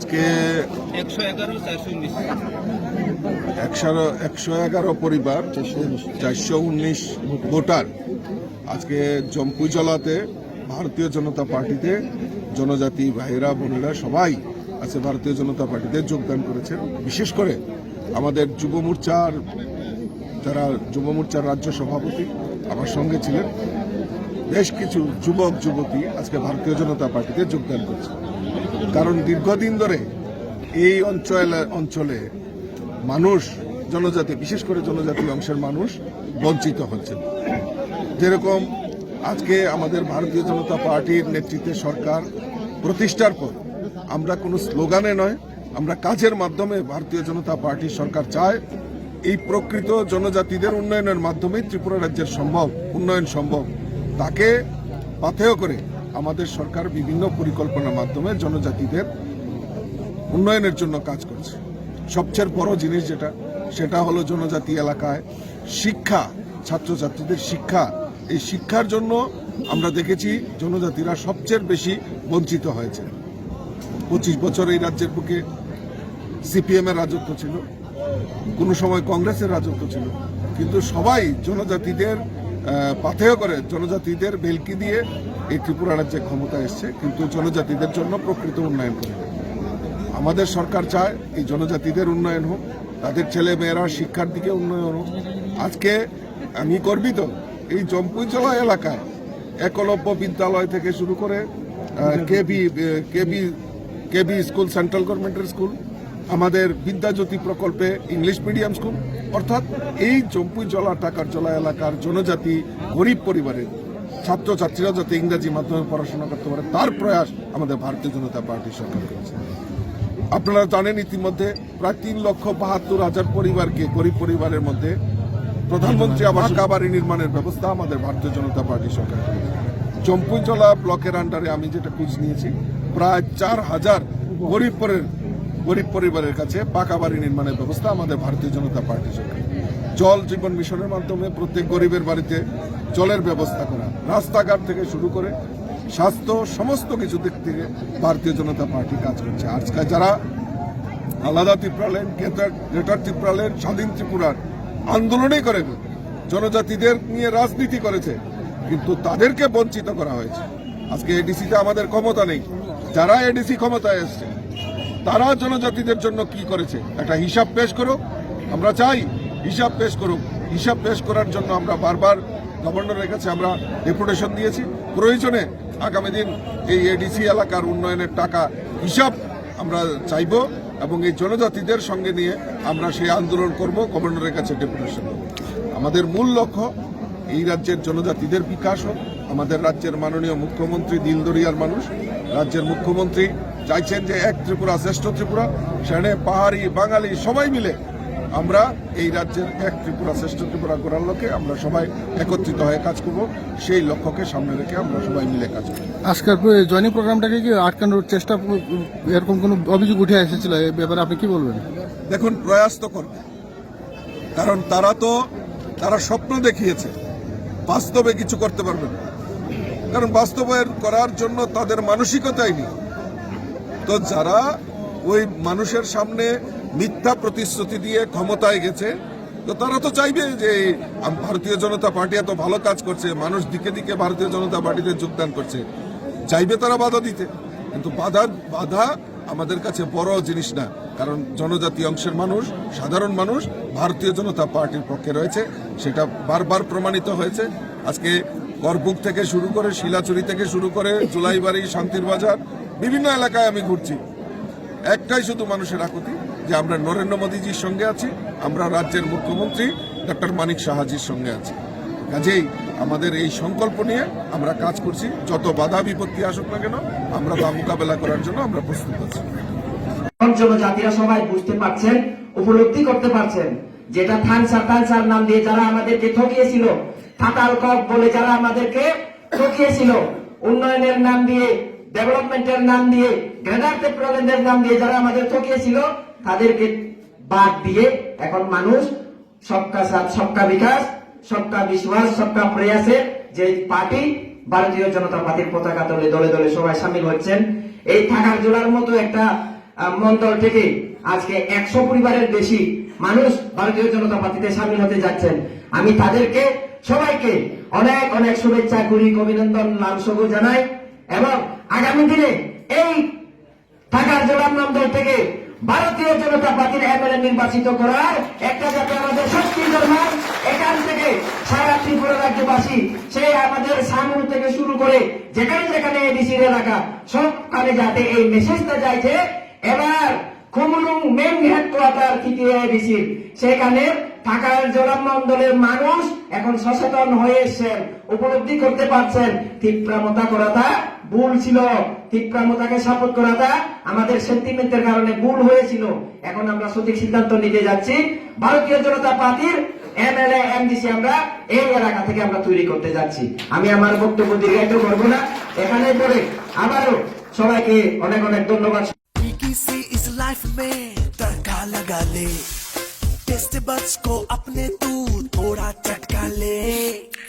আজকে একশো এগারো পরিবার, চারশো উনিশ। ভোটার আজকে জম্পুজলাতে ভারতীয় জনতা পার্টিতে জনজাতি ভাইয়েরা, বোনেরা সবাই আছে ভারতীয় জনতা পার্টিতে যোগদান করেছেন। বিশেষ করে আমাদের যুব মোর্চার, যারা যুব মোর্চার রাজ্য সভাপতি আমার সঙ্গে ছিলেন, বেশ কিছু যুবক, যুবতী আজকে ভারতীয় জনতা পার্টিতে যোগদান করছে কারণ দীর্ঘদিন ধরে এই অঞ্চল, অঞ্চলে মানুষ, জনজাতি, বিশেষ করে জনজাতি অংশের মানুষ বঞ্চিত হচ্ছেন। যেরকম আজকে আমাদের ভারতীয় জনতা পার্টির নেতৃত্বে সরকার প্রতিষ্ঠার পর আমরা কোনো স্লোগানে নয়, আমরা কাজের মাধ্যমে ভারতীয় জনতা পার্টির সরকার চায়। এই প্রকৃত জনজাতিদের উন্নয়নের মাধ্যমে ত্রিপুরা রাজ্যের সম্ভব, উন্নয়ন সম্ভব। তাকে পাথেয় করে আমাদের সরকার বিভিন্ন পরিকল্পনার মাধ্যমে জনজাতিদের উন্নয়নের জন্য কাজ করছে। সবচেয়ে বড় জিনিস যেটা, সেটা হলো জনজাতি এলাকায় শিক্ষা, ছাত্রছাত্রীদের শিক্ষা। এই শিক্ষার জন্য আমরা দেখেছি জনজাতিরা সবচেয়ে বেশি বঞ্চিত হয়েছে। পঁচিশ বছর এই রাজ্যের বুকে সিপিএম এর রাজত্ব ছিল, কোনো সময় কংগ্রেসের রাজত্ব ছিল। কিন্তু সবাই জনজাতিদের পাথেয় করে জনজাতিদের বেলকি দিয়ে এই ত্রিপুরা রাজ্যে ক্ষমতা এসছে, কিন্তু জনজাতিদের জন্য প্রকৃত উন্নয়ন করে আমাদের সরকার চায় এই জনজাতিদের উন্নয়ন হোক, তাদের ছেলে মেয়েরা শিক্ষার দিকে উন্নয়ন হোক। আজকে আমি গর্বিত, এই জম্পুইজলা এলাকায় একলব্য বিদ্যালয় থেকে শুরু করে KV KV KV school, central গভর্নমেন্টের স্কুল আমাদের বিদ্যাজ্যোতি প্রকল্পে ইংলিশ মিডিয়াম স্কুল, অর্থাৎ এই জম্পুইজলা টাকার জলা এলাকার জনজাতি, গরিব পরিবারের ছাত্রছাত্রীরা যাতে ইংরেজি মাধ্যমে পড়াশোনা করতে পারে, তার প্রয়াস আমাদের ভারতীয় জনতা পার্টি সরকার করেছে আপনারা জানেন ইতিমধ্যে প্রায় তিন লক্ষ বাহাত্তর হাজার পরিবারকে গরিব পরিবারের মধ্যে প্রধানমন্ত্রী আবাস বাড়ি নির্মাণের ব্যবস্থা আমাদের ভারতীয় জনতা পার্টি সরকার করেছে। জম্পুজলা ব্লকের আন্ডারে আমি যেটা খোঁজ নিয়েছি, প্রায় চার হাজার গরিব গরিব পরিবারের কাছে পাকা বাড়ি নির্মাণের ব্যবস্থা আমাদের ভারতীয় জনতা পার্টি সরকার। জল জীবন মিশনের মাধ্যমে প্রত্যেক গরিবের বাড়িতে জলের ব্যবস্থা করা, রাস্তাঘাট থেকে শুরু করে স্বাস্থ্য সমস্ত কিছু দিক থেকে ভারতীয় জনতা পার্টি কাজ করছে। আজকে যারা আলাদা ত্রিপুরালেন গ্রেটার ত্রিপুরালেন স্বাধীন ত্রিপুরার আন্দোলনই করে জনজাতিদের নিয়ে রাজনীতি করেছে, কিন্তু তাদেরকে বঞ্চিত করা হয়েছে। আজকে এডিসিতে আমাদের ক্ষমতা নেই। যারা এডিসি ক্ষমতায় এসছে তারা জনজাতিদের জন্য কি করেছে? একটা হিসাব পেশ করুক আমরা চাই হিসাব পেশ করুক। হিসাব পেশ করার জন্য আমরা বারবার গভর্নরের কাছে আমরা ডেপুটেশন দিয়েছি। প্রয়োজনে আগামী দিন এই এডিসি এলাকার উন্নয়নের টাকা হিসাব আমরা চাইব এবং এই জনজাতিদের সঙ্গে নিয়ে আমরা সেই আন্দোলন করব, গভর্নরের কাছে ডেপুটেশন আমাদের মূল লক্ষ্য এই রাজ্যের জনজাতিদের বিকাশ হোক। আমাদের রাজ্যের মাননীয় মুখ্যমন্ত্রী দিলদরিয়ার মানুষ, রাজ্যের মুখ্যমন্ত্রী চাইছেন যে এক ত্রিপুরা শ্রেষ্ঠ ত্রিপুরা সেখানে পাহাড়ি বাঙালি সবাই মিলে আমরা এই রাজ্যের এক ত্রিপুরা শ্রেষ্ঠ ত্রিপুরা করার লক্ষ্যে আমরা সবাই একত্রিত হয়ে কাজ করব। সেই লক্ষ্যকে সামনে রেখে আমরা সবাই মিলে কাজ করব। আজকের জয়নিং প্রোগ্রামটাকে কি আটকানোর চেষ্টা এরকম কোনো অভিযোগ উঠে এসেছিল? এই ব্যাপারে আপনি কি বলবেন? দেখুন প্রয়াস তো করবে। কারণ তারা তো তারা স্বপ্ন দেখিয়েছে। বাস্তবে কিছু করতে পারবে না। কারণ বাস্তবায়ন করার জন্য তাদের মানসিকতাই নেই। তো যারা ওই মানুষের সামনে মিথ্যা প্রতিশ্রুতি দিয়ে ক্ষমতায় গেছে, তো তারা তো চাইবে যে ভারতীয় জনতা পার্টি এত ভালো কাজ করছে, মানুষ দিকে দিকে ভারতীয় জনতা পার্টিতে যোগদান করছে। চাইবে তারা বাধা দিতে, কিন্তু বাধা বাধা আমাদের কাছে বড় জিনিস না, কারণ জনজাতি অংশের মানুষ, সাধারণ মানুষ ভারতীয় জনতা পার্টির পক্ষে রয়েছে, সেটা বারবার প্রমাণিত হয়েছে। আজকে করবুক থেকে শুরু করে শিলাচুরি থেকে শুরু করে জুলাইবাড়ি, শান্তির বাজার বিভিন্ন এলাকায় আমি ঘুরছি। একটাই শুধু মানুষের আকুতি যে আমরা নরেন্দ্র মোদীজির সঙ্গে আছি, আমরা রাজ্যের মুখ্যমন্ত্রী ডক্টর মানিক সাহাজির সঙ্গে আছি। কাজেই আমাদের এই সংকল্প নিয়ে আমরা কাজ করছি। যত বাধা বিপত্তি আসুক না কেন, আমরা তা মোকাবেলা করার জন্য আমরা প্রস্তুত আছি। জনজাতিরা সবাই বুঝতে পারছেন, উপলব্ধি করতে পারছেন যেটা থানসা তানসার নাম দিয়ে যারা আমাদেরকে ঠকিয়েছিল থাকাল বলে যারা আমাদেরকে ঠকিয়েছিল, উন্নয়নের নাম দিয়ে ডেভেলপমেন্টের নাম দিয়ে গ্রেটার টেকনোলজির নাম দিয়ে যারা আমাদের ঠকিয়েছিল তাদেরকে বাদ দিয়ে এখন মানুষ সবকা সাথ, সবকা বিকাশ, সবকা বিশ্বাস, সবকা প্রয়াসে যে পার্টি ভারতীয় জনতা পার্টির পতাকা দলে দলে দলে সবাই সামিল হচ্ছেন। এই থাকার জোড়ার মতো একটা মন্ডল থেকে আজকে একশো পরিবারের বেশি মানুষ ভারতীয় জনতা পার্টিতে সামিল হতে যাচ্ছেন। আমি তাদেরকে, সবাইকে অনেক অনেক শুভেচ্ছা করি অভিনন্দন সবুজ জানাই এবং আগামী দিনে এই ঢাকার দল থেকে ভারতীয় জনতা পার্টির এমএলএ নির্বাচিত করার একটা যাতে আমাদের শক্তি জন্মায় এখান থেকে সারা ত্রিপুরা রাজ্যবাসী সেই আমাদের সামুর থেকে শুরু করে যেখানে যেখানে এডিসির এলাকা, সবখানে যাতে এই মেসেজটা যায় যে এবার কুমলুং মেন হেডকোয়ার্টার তৃতীয় এডিসি সেখানে ঢাকার জোড়াম মন্ডলের মানুষ এখন সচেতন হয়ে এসছেন, উপলব্ধি করতে পারছেন তীব্রামতা করাটা ভুল ছিল তীব্রামতাকে সাপোর্ট করাটা আমাদের সেন্টিমেন্টের কারণে ভুল হয়েছিল এখন আমরা সঠিক সিদ্ধান্ত নিতে যাচ্ছি ভারতীয় জনতা পার্টির এমএলএ এমডিসি আমরা এই এলাকা থেকে আমরা তৈরি করতে যাচ্ছি আমি আমার বক্তব্য দীর্ঘায়িত করবো না এখানে পরে আবারও সবাইকে অনেক অনেক ধন্যবাদ फीकी सी इस लाइफ में तड़का लगा ले टेस्ट बड्स को अपने तू थोड़ा चटका ले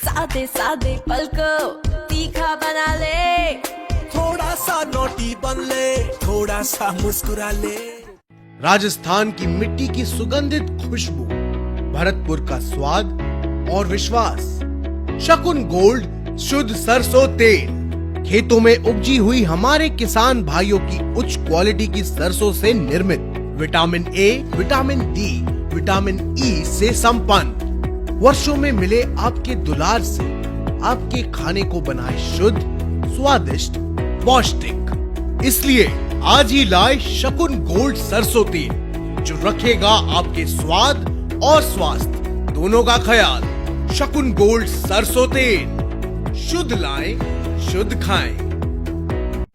सादे सादे पल को थोड़ा सा मुस्कुरा ले राजस्थान की मिट्टी की सुगंधित खुशबू, भरतपुर का स्वाद और विश्वास। शकुन गोल्ड, शुद्ध सरसों तेल। खेतों में उपजी हुई हमारे किसान भाइयों की उच्च क्वालिटी की सरसों से निर्मित। Vitamin A vitamin D vitamin E से संपन्न। वर्षों में मिले आपके दुलार से आपके खाने को बनाए शुद्ध, स्वादिष्ट, पौष्टिक। इसलिए आज ही लाए शकुन गोल्ड सरसों तेल जो रखेगा आपके स्वाद और स्वास्थ्य। दोनों का ख्याल, शकुन गोल्ड सरसों तेल शुद्ध लाए, शुद्ध खाएँ।